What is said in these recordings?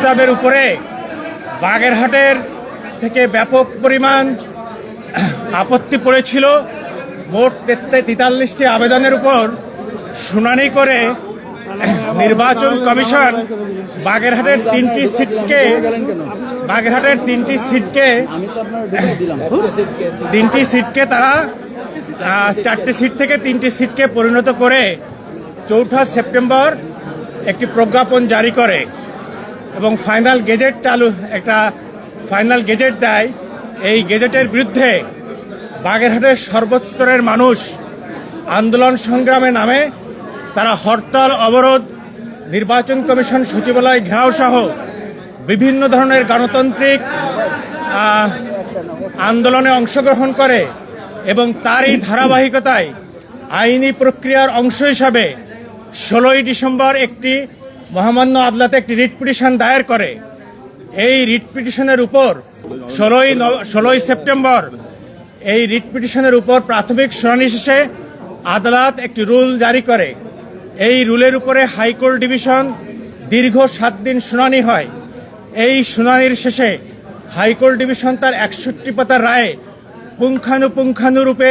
প্রস্তাবের উপরে বাগেরহাটের থেকে ব্যাপক পরিমাণ আপত্তি পড়েছিল। মোট তেতাল্লিশটি আবেদনের উপর শুনানি করে নির্বাচন কমিশন বাগেরহাটের তিনটি সিটকে বাগেরহাটের তিনটি সিটকে তিনটি সিটকে তারা চারটি সিট থেকে তিনটি সিটকে পরিণত করে চৌঠা সেপ্টেম্বর একটি প্রজ্ঞাপন জারি করে। এবং ফাইনাল গেজেট চালু, একটা ফাইনাল গেজেট দেয়। এই গেজেটের বিরুদ্ধে বাগেরহাটের সর্বস্তরের মানুষ আন্দোলন সংগ্রামে নামে। তারা হরতাল, অবরোধ, নির্বাচন কমিশন, সচিবালয়, ঘেরাও সহ বিভিন্ন ধরনের গণতান্ত্রিক আন্দোলনে অংশগ্রহণ করে এবং তারই ধারাবাহিকতায় আইনি প্রক্রিয়ার অংশ হিসাবে ষোলোই ডিসেম্বর একটি মহামান্য আদালতে একটি রিট পিটিশন দায়ের করে। এই রিট পিটিশনের উপর ষোলোই ষোলোই সেপ্টেম্বর এই রিট পিটিশনের উপর প্রাথমিক শুনানি শেষে আদালত একটি রুল জারি করে। এই রুলের উপরে হাইকোর্ট ডিভিশন দীর্ঘ সাত দিন শুনানি হয়। এই শুনানির শেষে হাইকোর্ট ডিভিশন তার একষট্টি পাতার রায়ে পুঙ্খানুপুঙ্খানুরূপে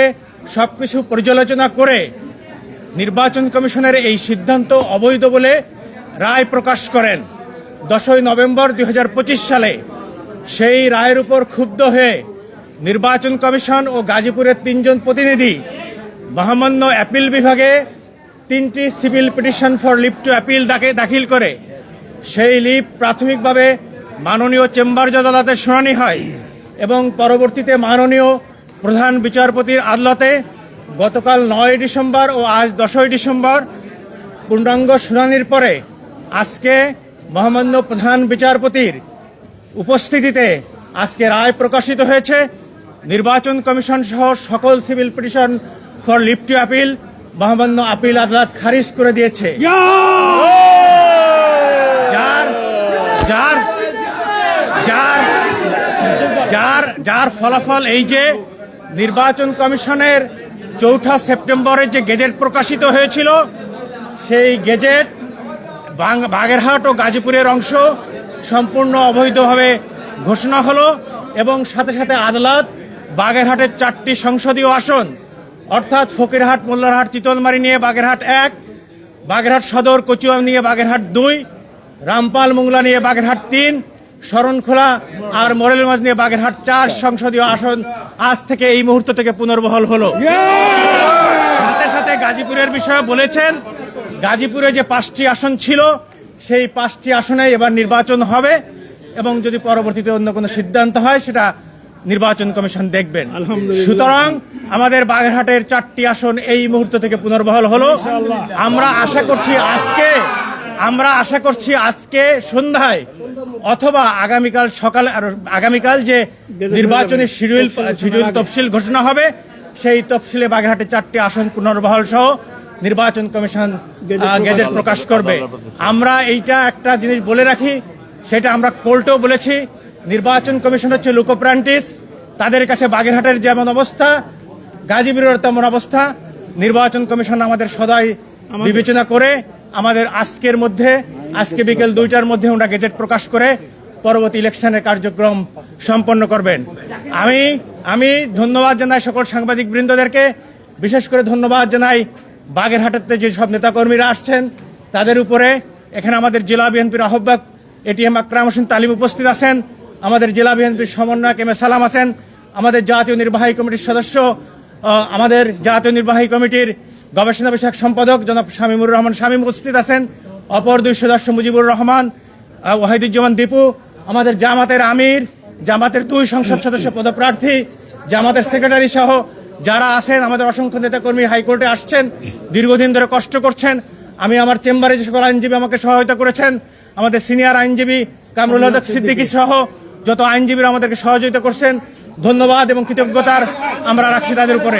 সবকিছু পর্যালোচনা করে নির্বাচন কমিশনের এই সিদ্ধান্ত অবৈধ বলে রায় প্রকাশ করেন। দশই নভেম্বর দুই হাজার পঁচিশ সালে সেই রায়ের উপর ক্ষুব্ধ হয়ে নির্বাচন কমিশন ও গাজীপুরের তিনজন প্রতিনিধি মহামান্য অ্যাপিল বিভাগে তিনটি civil petition for leave to appeal দাখিল করে সেই লিভ প্রাথমিকভাবে মাননীয় চেম্বার আদালতে শুনানি হয় এবং পরবর্তীতে মাননীয় প্রধান বিচারপতির আদালতে গতকাল নয় ডিসেম্বর ও আজ দশই ডিসেম্বর পূর্ণাঙ্গ শুনানির পরে আজকে মহামান্য প্রধান বিচারপতির উপস্থিতিতে আজকে রায় প্রকাশিত হয়েছে। নির্বাচন কমিশন সহ সকল civil petition for leave to appeal মহামান্য আপিল আদালত খারিজ করে দিয়েছে। যার যার যার যার যার ফলাফল এই যে নির্বাচন কমিশনের চৌঠা সেপ্টেম্বরে যে গেজেট প্রকাশিত হয়েছিল সেই গেজেট বাগেরহাট ও গাজীপুরের অংশ সম্পূর্ণ অবৈধভাবে ঘোষণা হলো এবং সাথে সাথে আদালত বাগেরহাটের চারটি সংসদীয় আসন অর্থাৎ ফকিরহাট মোল্লারহাট চিতলমারি নিয়ে বাগেরহাট এক বাগেরহাট সদর কচুয়া নিয়ে বাগেরহাট দুই রামপাল মোংলা নিয়ে বাগেরহাট তিন শরণখোলা আর মোরেলগঞ্জ নিয়ে বাগেরহাট চার সংসদীয় আসন আজ থেকে এই মুহূর্ত থেকে পুনর্বহল হলো। সাথে সাথে গাজীপুরের বিষয়ে বলেছেন গাজীপুরে যে পাঁচটি আসন ছিল সেই পাঁচটি আসনে এবার নির্বাচন হবে এবং যদি পরবর্তীতে অন্য কোনো সিদ্ধান্ত হয় সেটা নির্বাচন কমিশন দেখবেন। সুতরাং আমাদের বাগেরহাটের চারটি আসন এই মুহূর্ত থেকে পুনর্বহাল হলো। আমরা আশা করছি আজকে আমরা আশা করছি আজকে সন্ধ্যায় অথবা আগামীকাল সকাল আর আগামীকাল যে নির্বাচনী শিডিউল শিডিউল তফসিল ঘোষণা হবে সেই তফসিলে বাগেরহাটে চারটি আসন পুনর্বহাল সহ নির্বাচন কমিশন গেজেট প্রকাশ করবে। আমরা এইটা একটা জিনিস বলে রাখি সেটা আমরা কোর্টেও বলেছি। নির্বাচন কমিশন হচ্ছে লুকোপ্রান্টিস তাদের কাছে বাগেরহাটের যেমন অবস্থা গাজীপুরের তেমন অবস্থা। নির্বাচন কমিশন আমাদের সদাই বিবেচনা করে আমাদের আজকের মধ্যে আজকে বিকেল দুইটার মধ্যে ওরা গেজেট প্রকাশ করে পরবর্তী ইলেকশনের কার্যক্রম সম্পন্ন করবেন। আমি আমি ধন্যবাদ জানাই সকল সাংবাদিক বৃন্দদেরকে বিশেষ করে ধন্যবাদ জানাই বাগেরহাটেতে যে সব নেতাকর্মীরা আসছেন, তাদের উপরে এখানে আমাদের জেলা বিএনপির আহ্বায়ক এটিএম আকরাম হোসেন তালিম উপস্থিত আছেন, আমাদের জেলা বিএনপির সমন্বয়ক এম এ সালাম আছেন, আমাদের জাতীয় নির্বাহী কমিটির সদস্য আমাদের জাতীয় নির্বাহী কমিটির গবেষণা বিষয়ক সম্পাদক জনাব শামীমুর রহমান শামীম উপস্থিত আছেন, অপর দুই সদস্য মুজিবুর রহমান ওয়াহিদুজ্জামান দীপু, আমাদের জামাতের আমির, জামাতের দুই সংসদ সদস্য পদপ্রার্থী, জামাতের সেক্রেটারি সহ যারা আছেন, আমাদের অসংখ্য নেতাকর্মী হাইকোর্টে আসছেন, দীর্ঘদিন ধরে কষ্ট করছেন। আমি আমার চেম্বারে যে সকল আইনজীবী আমাকে সহায়তা করেছেন, আমাদের সিনিয়র আইনজীবী কামরুল হক সিদ্দিকী সহ যত আইনজীবীরা আমাদেরকে সহযোগিতা করছেন, ধন্যবাদ এবং কৃতজ্ঞতার আমরা রাখছি তাদের উপরে।